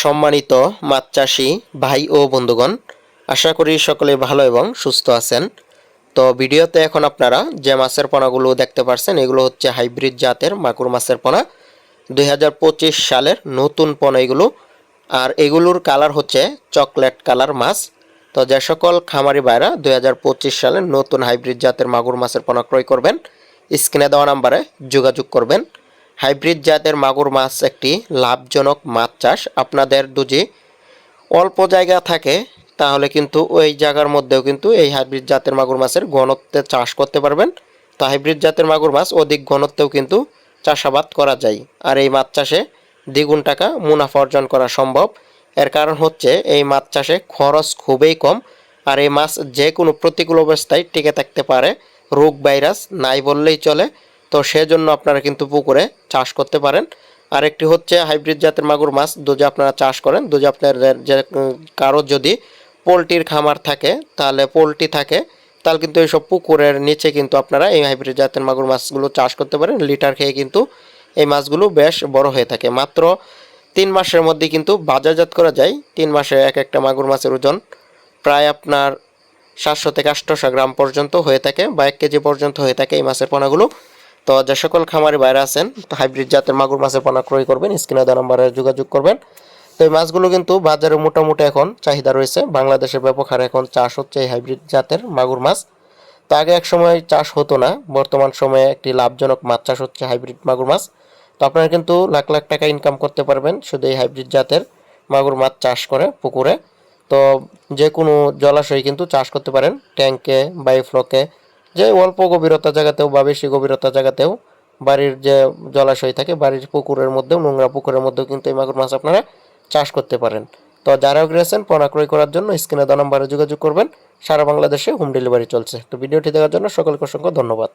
সম্মানিত মাছ চাষি ভাই ও বন্ধুগণ, আশা করি সকলে ভালো এবং সুস্থ আছেন। তো ভিডিওতে এখন আপনারা যে মাছের পোনাগুলো দেখতে পাচ্ছেন এগুলো হচ্ছে হাইব্রিড জাতের মাগুর মাছের পোনা। দুই হাজার পঁচিশ সালের নতুন পোনা এগুলো। আর এগুলোর কালার হচ্ছে চকলেট কালার মাছ। তো যে সকল খামারি ভাইরা দুই সালের নতুন হাইব্রিড জাতের মাগুর মাছের পোনা ক্রয় করবেন, স্ক্রিনে দেওয়া নাম্বারে যোগাযোগ করবেন। হাইব্রিড জাতের মাগুর মাছ একটি লাভজনক মাছ চাষ। আপনাদের দুজি অল্প জায়গা থাকে, তাহলে কিন্তু ওই জায়গার মধ্যেও কিন্তু এই হাইব্রিড জাতের মাগুর মাছের ঘনত্বে চাষ করতে পারবেন। তো হাইব্রিড জাতের মাগুর মাছ অধিক ঘনত্বেও কিন্তু চাষাবাদ করা যায়। আর এই মাছ চাষে দ্বিগুণ টাকা মুনাফা অর্জন করা সম্ভব। এর কারণ হচ্ছে, এই মাছ চাষে খরচ খুবই কম। আর এই মাছ যে কোনো প্রতিকূল অবস্থায় টিকে থাকতে পারে। রোগ ভাইরাস নাই বললেই চলে। তো সেজন্য আপনারা কিন্তু পুকুরে চাষ করতে পারেন। আরেকটি হচ্ছে হাইব্রিড জাতের মাগুর মাছ যদি আপনারা চাষ করেন। যদি আপনাদের যে কারোর যদি পোলট্রির খামার থাকে, তাহলে পোলট্রি থাকে, তাহলে কিন্তু এইসব পুকুরের নিচে কিন্তু আপনারা এই হাইব্রিড জাতের মাগুর মাছগুলো চাষ করতে পারেন। লিটার খেয়ে কিন্তু এই মাছগুলো বেশ বড় হয়ে থাকে। মাত্র তিন মাসের মধ্যে কিন্তু বাজারজাত করা যায়। তিন মাসে এক একটা মাগুর মাছের ওজন প্রায় আপনার সাতশো থেকে আটশোশো গ্রাম পর্যন্ত হয়ে থাকে বা এক কেজি পর্যন্ত হয়ে থাকে এই মাছের পোনাগুলো। তো যে সকল খামারি বাইরে আছেন, হাইব্রিড জাতের মাগুর মাছের পোনা ক্রয় করবেন, স্ক্রিনে দেওয়া নম্বরে যোগাযোগ করবেন। তো এই মাছগুলো কিন্তু বাজারে মোটামুটি এখন চাহিদা রয়েছে। বাংলাদেশের ব্যাপক হারে এখন চাষ হচ্ছে এই হাইব্রিড জাতের মাগুর মাছ। তো আগে এক সময় চাষ হতো না, বর্তমান সময়ে একটি লাভজনক মাছ চাষ হচ্ছে হাইব্রিড মাগুর মাছ। তো আপনারা কিন্তু লাখ লাখ টাকা ইনকাম করতে পারবেন শুধু এই হাইব্রিড জাতের মাগুর মাছ চাষ করে পুকুরে। তো যে কোনো জলাশয়ে কিন্তু চাষ করতে পারেন ট্যাঙ্কে বায়োফ্লকে যে অল্প গভীরতা জায়গাতেও বা বেশি গভীরতা জায়গাতেও বাড়ির যে জলাশয় থাকে, বাড়ির পুকুরের মধ্যেও, নোংরা পুকুরের মধ্যেও কিন্তু এই মাগুর মাছ আপনারা চাষ করতে পারেন। তো যারা গিয়েছেন পোনা ক্রয় করার জন্য স্ক্রিনে দ নম্বরে যোগাযোগ করবেন। সারা বাংলাদেশে হোম ডেলিভারি চলছে। তো ভিডিওটি দেখার জন্য সকলকে অসংখ্য ধন্যবাদ।